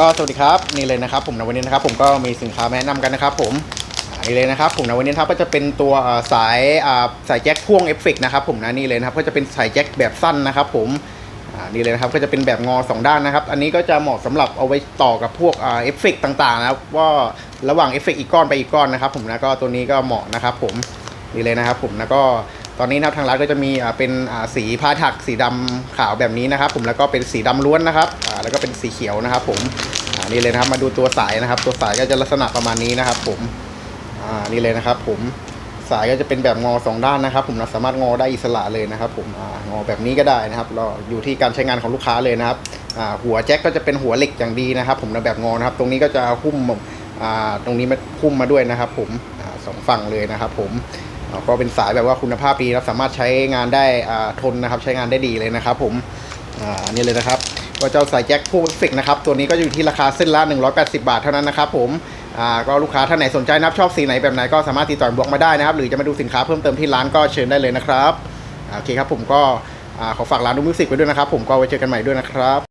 ก็สวัสดีครับนี่เลยนะครับผมในวันนี้นะครับผมก็มีสินค้ามาแนะนำกันนะครับผมนี่เลยนะครับผมในวันนี้นะครับก็จะเป็นตัวสายสายแจ็คพ่วงเอฟเฟกต์นะครับผมนะนี่เลยนะครับก็จะเป็นสายแจ็คแบบสั้นนะครับผมนี่เลยนะครับก็จะเป็นแบบงอสองด้านนะครับ อันนี้ก็จะเหมาะสำหรับเอาไว้ต่อกับพวกเอฟเฟกต์ต่างๆนะครับว่าระหว่างเอฟเฟกต์อีกก้อนไปอีกก้อนนะครับผมนะก็ตัวนี้ก็เหมาะนะครับผมนี่เลยนะครับผมแล้วก็ อนนี้นะครับทางร้านก็จะมีเป็นสีผ้าถักสีดำขาวแบบนี้นะครับ ผมแล้วก็เป็นสีดำล้วนนะครับแล้วก็เป็นสีเขียวนะครับ ผมนี่เลยนะครับมาดูตัวสายนะครับ ตัวสายก็จะลักษณะประมาณนี้นะครับ ผมนี่เลยนะครับ ผมสายก็จะเป็นแบบงอสองด้านนะครับ ผมสามารถงอได้อิสระเลยนะครับ ผมงอแบบนี้ก็ได้นะครับเราอยู่ที่การใช้งานของลูกค้าเลยนะครับหัวแจ็คก็จะเป็นหัวเหล็กอย่างดีนะครับ ผมนแบบงอนะครับ ตรงนี้ก็จะหุ้มตรงนี้มาหุ้มมาด้วยนะครับ ผมสองฝั่งเลยนะครับ ผม ก็เป็นสายแบบว่าคุณภาพดีนะครับสามารถใช้งานได้อ่าทนนะครับ ใช้งานได้ดีเลยนะครับ ผมอ่านี่เลยนะครับก็เจ้าสายแจ็คพวกฟเฟกนะครับ ตัวนี้ก็อยู่ที่ราคาเส้นละ 180 บาทเท่านั้นนะครับ ผมอ่าก็ลูกค้าท่านไหนสนใจนะครับชอบสีไหนแบบไหนก็สามารถติดต่อบล็อกมาได้นะครับ หรือจะมาดูสินค้าเพิ่มเติมที่ร้านก็เชิญได้เลยนะครับโอเคครับผมก็อ่าขอฝากร้านดูมิวสิกไว้ด้วยนะครับ ผมก็ไว้เจอกันใหม่ด้วยนะครับ